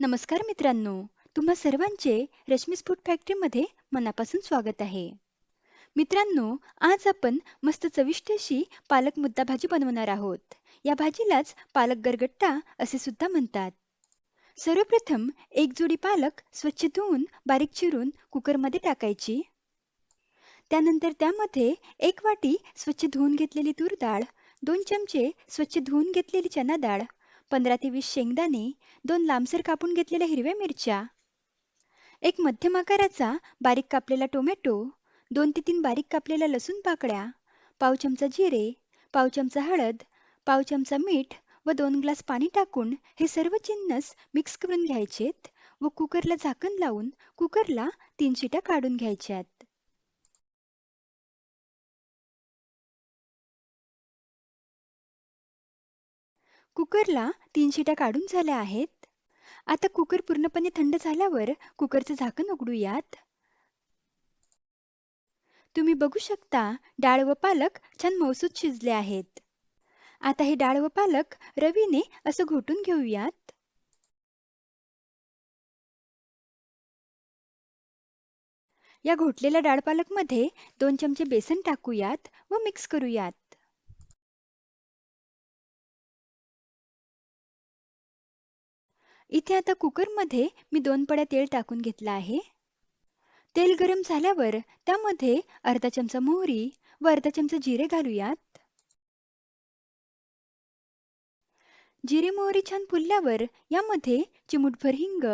नमस्कार मित्रांनो तुम्हा सर्वांचे रश्मी स्फूट फॅक्टरीमध्ये मनापासून स्वागत आहे. मित्रांनो आज आपण मस्त चविष्ट अशी पालक मुद्दा भाजी बनवणार आहोत. या भाजीलाच पालक गरगट्टा असे सुद्धा म्हणतात. सर्वप्रथम एक जोडी पालक स्वच्छ धुवून बारीक चिरून कुकरमध्ये टाकायची. त्यानंतर त्यामध्ये एक वाटी स्वच्छ धुवून घेतलेली तूर डाळ दोन चमचे स्वच्छ धुवून घेतलेली चना डाळ पंधरा ते वीस शेंगदाणे दोन लांबसर कापून घेतलेल्या हिरव्या मिरच्या एक मध्यम आकाराचा बारीक कापलेला टोमॅटो दोन ते तीन बारीक कापलेल्या लसूण पाकळ्या पाव चमचा जिरे पाव चमचा हळद पाव चमचा मीठ व दोन ग्लास पाणी टाकून हे सर्व चिन्नस मिक्स करून घ्यायचेत व कुकरला झाकण लावून कुकरला तीन शिट्या काढून घ्यायच्यात. कुकरला तीन शिट्या काढून झाल्या आहेत. आता कुकर पूर्णपणे थंड झाल्यावर कुकरचं झाकण उघडूयात. तुम्ही बघू शकता डाळ व पालक छान मौसूद शिजले आहेत. आता हे डाळ व पालक रवीने असं घोटून घेऊयात. या घोटलेल्या डाळ पालकमध्ये दोन चमचे बेसन टाकूयात व मिक्स करूयात. इथे आता कुकरमध्ये मी दोन पड्या तेल टाकून घेतलं आहे. तेल गरम झाल्यावर त्यामध्ये अर्धा चमचा मोहरी व अर्धा चमचा जिरे घालूयात. जिरे मोहरी छान फुलल्यावर यामध्ये चिमूटभर हिंग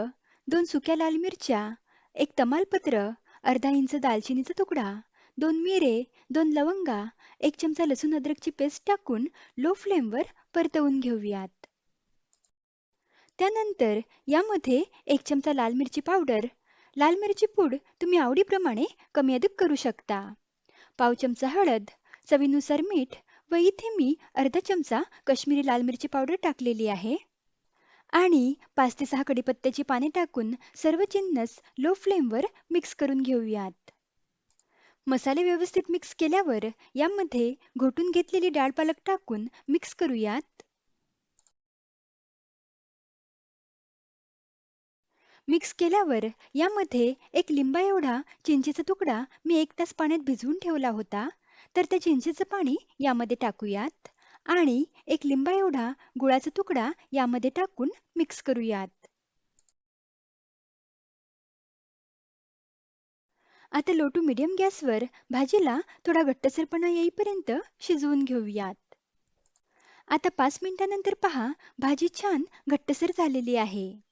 दोन सुक्या लाल मिरच्या एक तमालपत्र अर्धा इंच दालचिनीचा तुकडा दोन मिरे दोन लवंगा एक चमचा लसूण अद्रकची पेस्ट टाकून लो फ्लेमवर परतवून घेऊयात. त्यानंतर यामध्ये एक चमचा लाल मिरची पावडर. लाल मिरची पूड तुम्ही आवडीप्रमाणे कमी अधिक करू शकता. पाव चमचा हळद चवीनुसार मीठ व इथे मी अर्धा चमचा कश्मीरी लाल मिरची पावडर टाकलेली आहे. आणि पाच ते सहा कडीपत्त्याची पाने टाकून सर्व चिन्नस लो फ्लेमवर मिक्स करून घेऊयात. मसाले व्यवस्थित मिक्स केल्यावर यामध्ये घोटून घेतलेली डाळ पालक टाकून मिक्स करूयात. मिक्स केल्यावर यामध्ये एक लिंबा एवढा चिंचेचा तुकडा मी एक तास पाण्यात भिजवून ठेवला होता. तर त्या चिंचेचं पाणी यामध्ये टाकूयात आणि एक लिंबा एवढा गुळाचा तुकडा यामध्ये टाकून मिक्स करूयात. आता लो टू मिडियम गॅसवर भाजीला थोडा घट्टसरपणा येईपर्यंत शिजवून घेऊयात. आता पाच मिनिटानंतर पहा भाजी छान घट्टसर झालेली आहे.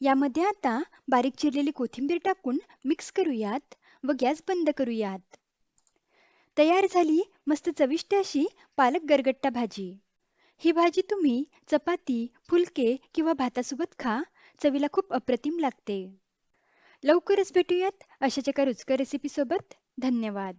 यामध्ये आता बारीक चिरलेली कोथिंबीर टाकून मिक्स करूयात व गॅस बंद करूयात. तयार झाली मस्त चविष्ट अशी पालक गरगट्टा भाजी. ही भाजी तुम्ही चपाती फुलके किंवा भातासोबत खा चवीला खूप अप्रतिम लागते. लवकरच भेटूयात अशाच एका रुचकर रेसिपीसोबत धन्यवाद.